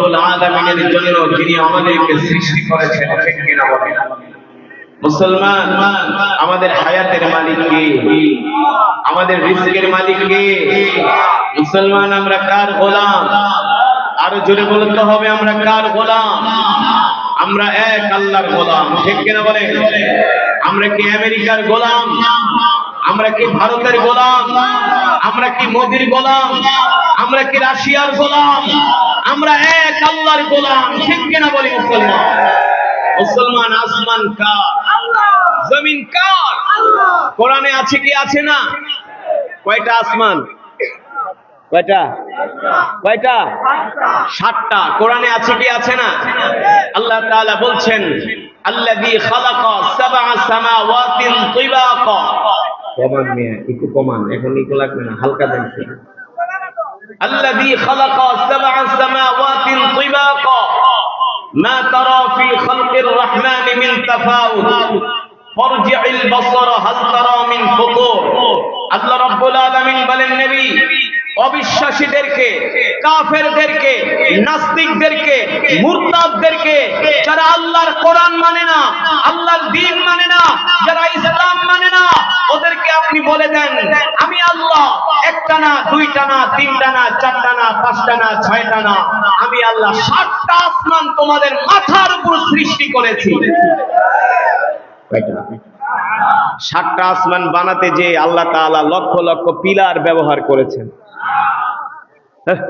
রব্বুল আলামিনের জন্য যিনি আমাদেরকে সৃষ্টি করেছেন, ঠিক কিনা বলেন? মুসলমান, আমাদের হায়াতের মালিক কে? আমাদের রিস্কের মালিক কে? মুসলমান আমরা কার গোলাম? আরও জোরে বলতে হবে, আমরা কার গোলাম? আমরা এক আল্লাহর গোলাম, ঠিক কিনা বলে আমরা কি আমেরিকার গোলাম? আমরা কি ভারতের গোলাম? আমরা কি মোদির গোলাম? আমরা কি রাশিয়ার গোলাম? আমরা এক আল্লাহর গোলাম। ঠিক কিনা বলি মুসলমান? মুসলমান আসমান কার? জমিন কার? কোরআনে আছে কি, আছে না? কয়টা আসমান? কয়টা? কয়টা? সাতটা। কোরআনে আছে কি, আছে না? আল্লাহ তাআলা বলছেন, আল্লাযী খালাকা সাবআ সামাওয়াতিন তিবাকা। কমান মিয়া একটু কমান এখন ইকো লাগবে না, হালকা দেন الذي خلق سبع سماوات طباقا ما ترى في خلق الرحمن من تفاوت فارجع البصر هل ترى من فطور আল্লাহ রাব্বুল আলামিন বলেন নবী অবিশ্বাসীদেরকে কাফেরদেরকে নাস্তিকদেরকে মুরতাদদেরকে যারা আল্লাহর কোরআন মানে না আল্লাহর দ্বীন মানে না যারা ইসলাম মানে না ওদেরকে আপনি বলে দেন, আমি আল্লাহ, একটা না, দুইটা না, তিনটা না, চারটা না, পাঁচটা না, ছয়টা না। আমি আল্লাহ সাতটা আসমান তোমাদের মাথার উপর সৃষ্টি করেছি। সাতটা আসমান বানাতে যে আল্লাহ তাআলা লক্ষ লক্ষ পিলার ব্যবহার করেছেন। হ্যাঁ?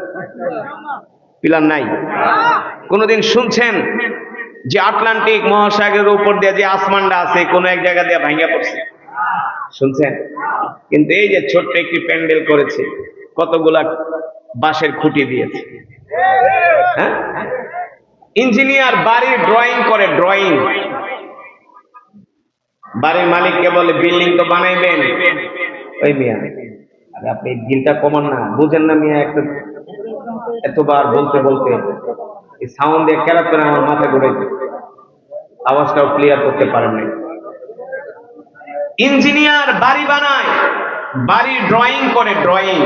পিলার নাই? কোনদিন শুনছেন যে আটলান্টিক মহাসাগরের উপর দিয়ে যে আসমানটা আছে, কোন এক জায়গা দিয়ে ভাঙিয়া পড়ছে? শুনছেন? কিন্তু এই যে ছোট্ট একটি প্যান্ডেল করেছে, কতগুলা বাঁশের খুঁটি দিয়েছে। হ্যাঁ? ইঞ্জিনিয়ার বাড়ির ড্রয়িং করে ড্রয়িং বাড়ির মালিককে বলে, বিল্ডিং তো বানাইবেন। ওই মিয়া। আরে আপনি দিনটা কমান না, বুঝেন না মিয়া, একটা এতবার বলতে বলতে। এই সাউন্ড দিয়ে করে আমার মাথা ঘুরে আওয়াজটাও ক্লিয়ার করতে পারেন নাই। ইঞ্জিনিয়ার বাড়ি বানায়, বাড়ির ড্রয়িং করে ড্রয়িং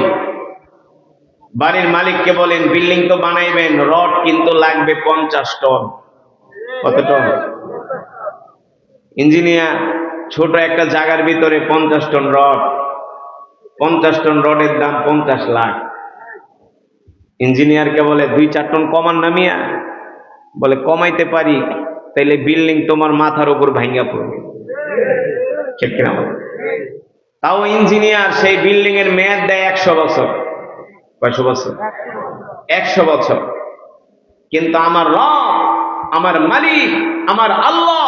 বাড়ির মালিককে বলেন, বিল্ডিং তো বানাইবেন, রড কিন্তু লাগবে পঞ্চাশ টন। কত টন? ইঞ্জিনিয়ার, ছোট একটা জায়গার ভিতরে পঞ্চাশ টন রড। পঞ্চাশ টন রডের দাম পঞ্চাশ লাখ। ইঞ্জিনিয়ারকে বলে, দুই চার টন কমান নামিয়া বলে, কমাইতে পারি, তাইলে বিল্ডিং তোমার মাথার উপর ভাঙ্গা পড়বে। ঠিক কিনা তাও ইঞ্জিনিয়ার সেই বিল্ডিং এর মেয়াদ দেয় একশো বছর। কয়শো বছর? একশো বছর। কিন্তু আমার রব আমার মালিক আমার আল্লাহ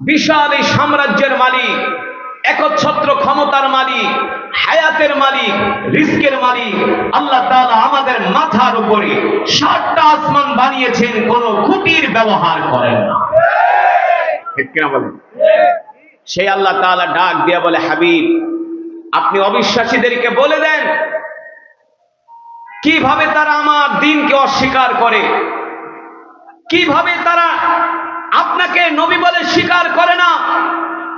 বিশাল এই সাম্রাজ্যের মালিক একচ্ছত্র ক্ষমতার মালিক হায়াতের মালিক রিস্কের মালিক আল্লাহ তাআলা আমাদের মাথার উপরে সাতটা আসমান বানিয়েছেন কোন খুঁটির ব্যবহার করেন না। ঠিক কিনা বলেন? সেই আল্লাহ তাআলা ডাক দিয়া বলে, হাবিব, আপনি অবিশ্বাসীদেরকে বলে দেন কীভাবে তারা আমার দিনকে অস্বীকার করে? কীভাবে তারা আপনাকে নবী বলে স্বীকার করে না?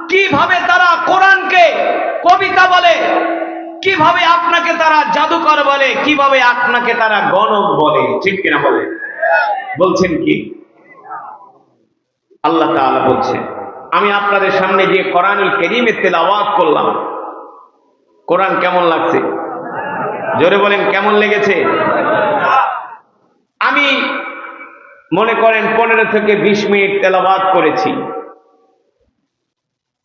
কীভাবে তারা কোরআনকে কবিতা বলে? কীভাবে আপনাকে তারা জাদুকর বলে? কীভাবে আপনাকে তারা গণক বলে? ঠিক কিনা বলে? বলছেন কি? আল্লাহ তাআলা বলছেন আমি আপনাদের সামনে যে কোরআনুল কেরিমের তেলাওয়াত করলাম। কোরআন কেমন লাগছে? জোরে বলেন, কেমন লেগেছে? আমি মনে করেন পনেরো থেকে বিশ মিনিট তেলাবাদ করেছি।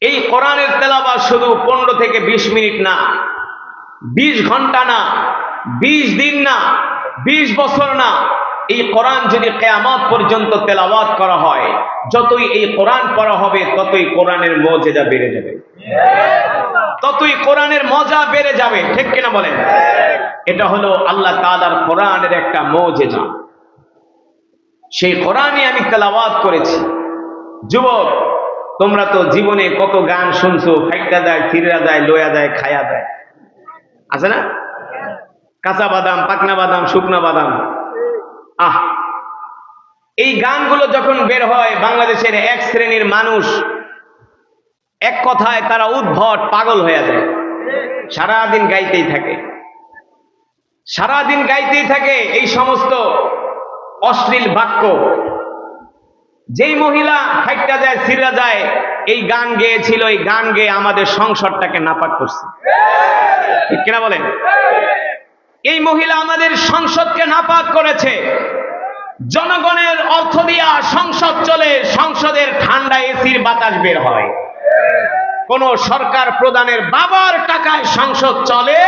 এই কোরআনের তেলাবাদ শুধু পনেরো থেকে বিশ মিনিট না, বিশ ঘণ্টা না, বিশ দিন না, বিশ বছর না এই কোরআন যদি কেয়ামত পর্যন্ত তেলাওয়াত করা হয়, যতই এই কোরআন পড়া হবে, ততই কোরআনের মজেদা বেড়ে যাবে। ততই কোরআনের মজা বেড়ে যাবে, ঠিক কিনা বলেন? এটা হলো আল্লাহ তাআলার কোরআনের একটা মজেজা সেই কোরআনই আমি তেলাওয়াত করেছি। যুবক, তোমরা তো জীবনে কত গান শুনছো ফাইটা দেয়, ফিরা দেয়, লয়া দেয়, খায়া দেয়। আছে না? কাঁচা বাদাম, পাকনা বাদাম, শুকনা বাদাম। আহ। এই গানগুলো যখন বের হয়, বাংলাদেশের এক শ্রেণির মানুষ, এক কথায় তারা উদ্ভট পাগল হয়ে যায়। সারাদিন গাইতেই থাকে। সারাদিন গাইতেই থাকে এই সমস্ত অশ্লীল বাক্য। যেই মহিলা হাইটটা যায়, সিরা যায়, এই গান গেয়েছিল, এই গান গেয়ে আমাদের সংসারটাকে নাপাক করছে। ঠিক কিনা বলেন? এই মহিলা আমাদের সংসদকে নাপাক করেছে। জনগণের অর্থ দিয়া সংসদ চলে, সংসদের ঠান্ডা এসির বাতাস বের হয়। কোন সরকার প্রদানের বাবার টাকায় সংসদ চলে?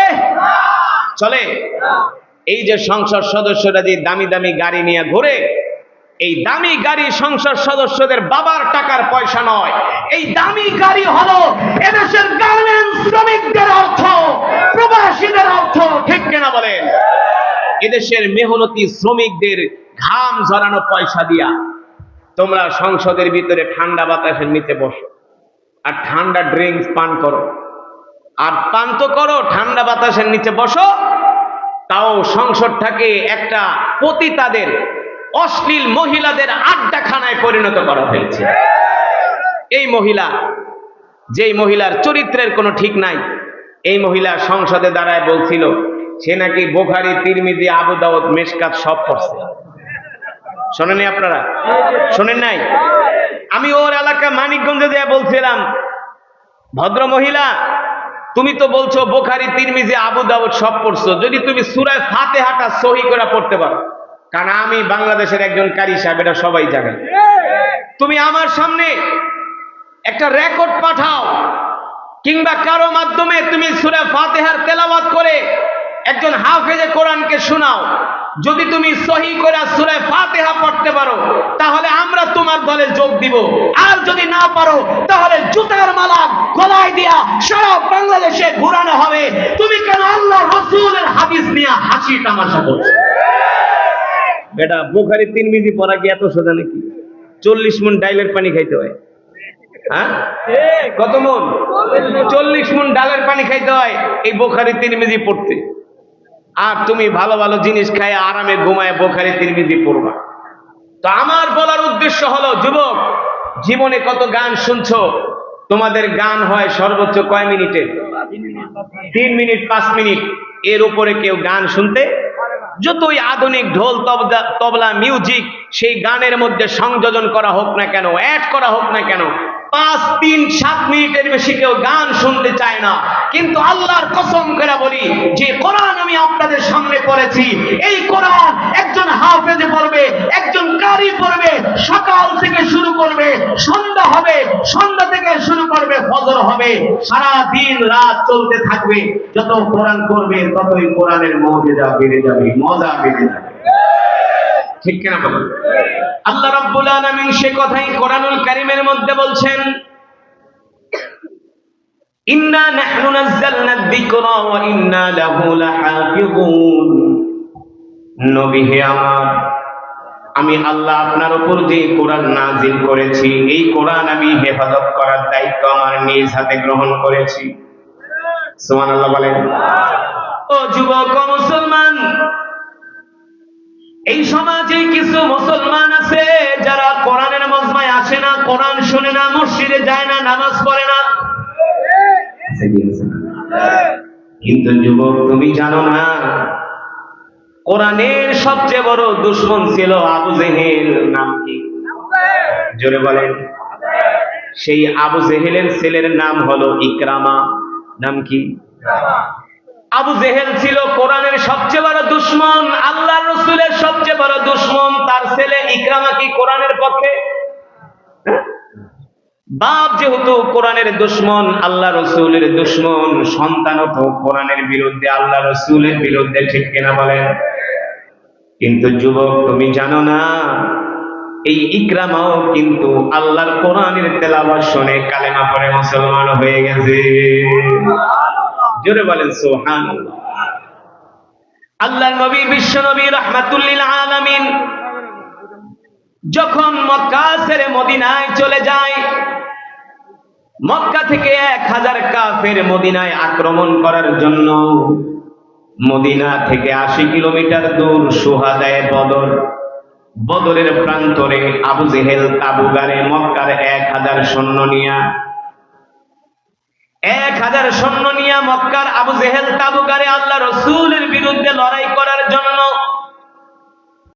চলে। এই যে সংসদ সদস্যরা যে দামি দামি গাড়ি নিয়ে ঘুরে, এই দামি গাড়ি সংসদ সদস্যদের বাবার টাকার পয়সা নয়। এই দামি গাড়ি হলো এদেশের গার্মেন্টস শ্রমিকদের অর্থ প্রবাসীদের অর্থ ঠিক কিনা বলেন এদেশের মেহনতি শ্রমিকদের ঘাম ঝরানো পয়সা দিয়া তোমরা সংসদের ভিতরে ঠান্ডা বাতাসের নিচে বসো। আর ঠান্ডা ড্রিঙ্কস পান করো। আর পান তো করো, ঠান্ডা বাতাসের নিচে বসো। তাও সংসদটাকে একটা পতিতাদের অশ্লীল মহিলাদের আড্ডাখানায় পরিণত করা হয়েছে। এই মহিলা, যেই মহিলার চরিত্রের কোনো ঠিক নাই, এই মহিলা সংসদে দাঁড়ায় বলছিল সে নাকি বোখারি, তিরমিজি, আবু দাউদ মেশকাত সব পড়ছে। শোনেনি আপনারা? শোনেন নাই? আমি ওর এলাকা মানিকগঞ্জে দিয়ে বলছিলাম, ভদ্র মহিলা, তুমি তো বলছো বোখারি, তিরমিজি, আবু দাউদ সব পড়ছো। যদি তুমি সুরায় ফাতেহাটা সহি করে পড়তে পারো। কারণ আমি বাংলাদেশের একজন কারি সাহেব, এটা সবাই জানে। তুমি আমার সামনে একটা রেকর্ড পাঠাও, কিংবা কারও মাধ্যমে তুমি সুরা ফাতেহার তেলাওয়াত করে একজন হাফেজে কোরআনকে শোনাও। যদি তুমি সহি করে সুরে ফাতেহা পড়তে পারো তাহলে আমরা তোমার দলে যোগ দিব। আর যদি না পারো তাহলে জুতার মালা গলায় দিয়া সারা বাংলাদেশে ঘুরানো হবে। তুমি কেন আল্লাহ রসুলের হাদিস নিয়ে হাসি তামাশা করছ? বেটা বুখারি তিন মিজি পড়া কি এত সোজা নাকি? চল্লিশ মন ডাইলের পানি খাইতে হয়। হ্যাঁ? কত মন? চল্লিশ মন ডালের পানি খাইতে হয় এই বোখারি তিরমিজি পড়তে। আর তুমি ভালো ভালো জিনিস খাই আরামে ঘুমায় বোখারি, তিরমিজি পড়বা। তো আমার বলার উদ্দেশ্য হলো, যুবক, জীবনে কত গান শুনছো? তোমাদের গান হয় সর্বোচ্চ কয় মিনিটে? তিন মিনিট, পাঁচ মিনিট। এর উপরে কেউ গান শুনতে? যতই আধুনিক ঢোল তবলা, মিউজিক, সেই গানের মধ্যে সংযোজন করা হোক না কেন, অ্যাড করা হোক না কেন পাঁচ, তিন, সাত মিনিটের বেশি কেউ গান শুনতে চায় না। কিন্তু আল্লাহর কসম করে বলি, যে কোরআন আমি আপনাদের সামনে পড়েছি, এই কোরআন একজন হাফেজে পড়বে, একজন কারি পড়বে, সকাল থেকে শুরু করবে, সন্ধ্যা হবে, সন্ধ্যা থেকে শুরু করবে, ফজর হবে। সারা দিন রাত চলতে থাকবে, যত কোরআন করবে ততই কোরআনের মজা বেড়ে যাবে, মজা বেড়ে যাবে। ঠিক কিনা বলুন? আল্লাহ রাব্বুল আলামিন সে কথাই কোরআনুল কারীমের মধ্যে বলছেন, ইন্না নাহনু নাযালনা যিকরা ওয়া ইন্না লাহু লাহাফিযুন। নবী হে আমার, আমি আল্লাহ আপনার উপর যে কোরআন নাজিল করেছি, এই কোরআন আমি হেফাজত করার দায়িত্ব আমার নিজ হাতে গ্রহণ করেছি। সুবহানাল্লাহ বলেন। ও যুবক মুসলমান এই সমাজে কিছু মুসলমান আছে যারা কোরআনের মজমায় আসে না, কোরআন শুনে না, মসজিদে যায় না, নামাজ পড়ে না। কিন্তু যুবক, তুমি জানো না, কোরআনের সবচেয়ে বড় দুশ্মন ছিল আবু জেহেল নাম কি? জোরে বলেন। সেই আবু জেহেলের ছেলের নাম হলো ইকরামা। নাম কি? আবু জেহেল ছিল কোরআনের সবচেয়ে বড় দুশ্মন আল্লাহ রসুলের সবচেয়ে বড় দুশ্মন, তার ছেলে ইকরামা কি কোরআনের পক্ষে? বাপ যেহেতু কোরআনের দুশ্মন, আল্লাহ রসুলের দুশ্মন সন্তানও তো কোরআনের বিরুদ্ধে, আল্লাহ রসুলের বিরুদ্ধে, ঠিক কিনা বলেন? কিন্তু যুবক, তুমি জানো না, এই ইকরামাও কিন্তু আল্লাহর কোরআনের তেলাওয়াত শুনে কালেমা পরে মুসলমান হয়ে গেছে। জোরে বলেন সোহান আল্লাহ নবী, বিশ্ব নবী, রহমাতুল্লিল আলামিন যখন মক্কা ছেড়ে মদিনায় চলে যায়, মক্কা থেকে এক হাজার কাফের মদিনায় আক্রমণ করার জন্য মদিনা থেকে আশি কিলোমিটার দূর সুহাদায় বদর, বদরের প্রান্তরে আবু জেহেল তাবুগারে মক্কার এক হাজার সৈন্য নিয়া এক হাজার সৈন্য নিয়ে মক্কার আবু জেহেল তাবুকারে আল্লাহ রসুলের বিরুদ্ধে লড়াই করার জন্য